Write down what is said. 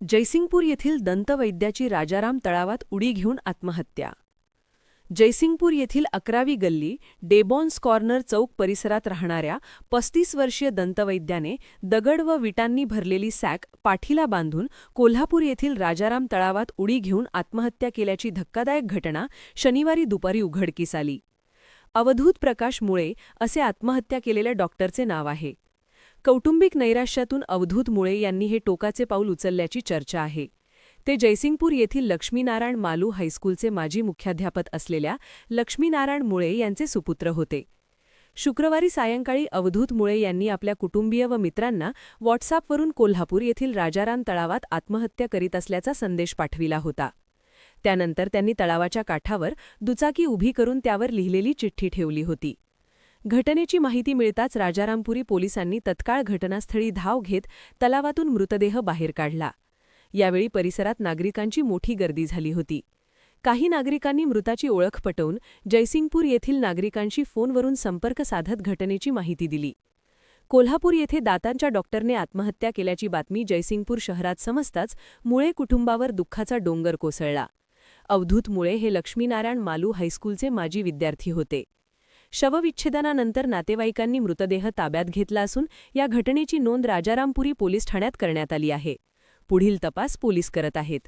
जयसिंगपूर येथील दंतवैद्याची राजाराम तळावात उडी घेऊन आत्महत्या. जयसिंगपूर येथील अकरावी गल्ली डेबॉन्स कॉर्नर चौक परिसरात राहणाऱ्या पस्तीस वर्षीय दंतवैद्याने दगड व विटांनी भरलेली सॅक पाठीला बांधून कोल्हापूर येथील राजाराम तळावात उडी घेऊन आत्महत्या केल्याची धक्कादायक घटना शनिवारी दुपारी उघडकीस आली. अवधूत प्रकाश मुळे असे आत्महत्या केलेल्या डॉक्टरचे नाव आहे. कौटुंबिक नैराश्यातून अवधूत मुळे यांनी हे टोकाचे पाऊल उचलल्याची चर्चा आहे. ते जयसिंगपूर येथील लक्ष्मीनारायण मालू हायस्कूलचे माजी मुख्याध्यापक असलेल्या लक्ष्मीनारायण मुळे यांचे सुपुत्र होते. शुक्रवारी सायंकाळी अवधूत मुळे यांनी आपल्या कुटुंबीय व मित्रांना व्हॉट्सअपवरून कोल्हापूर येथील राजाराम तळावात आत्महत्या करीत असल्याचा संदेश पाठविला होता. त्यानंतर त्यांनी तळावाच्या काठावर दुचाकी उभी करून त्यावर लिहिलेली चिठ्ठी ठेवली होती. घटनेची माहिती मिळताच राजारामपुरी पोलिसांनी तत्काळ घटनास्थळी धाव घेत तलावातून मृतदेह बाहेर काढला. यावेळी परिसरात नागरिकांची मोठी गर्दी झाली होती. काही नागरिकांनी मृताची ओळख पटवून जयसिंगपूर येथील नागरिकांशी फोनवरून संपर्क साधत घटनेची माहिती दिली. कोल्हापूर येथे दातांच्या डॉक्टरने आत्महत्या केल्याची बातमी जयसिंगपूर शहरात समजताच मुळे कुटुंबावर दुःखाचा डोंगर कोसळला. अवधूत मुळे हे लक्ष्मीनारायण मालू हायस्कूलचे माजी विद्यार्थी होते. शवविच्छेदनानंतर नातेवाईकांनी मृतदेह ताब्यात घेतला असून या घटनेची नोंद राजारामपुरी पोलीस ठाण्यात करण्यात आली आहे. पुढील तपास पोलीस करत आहेत.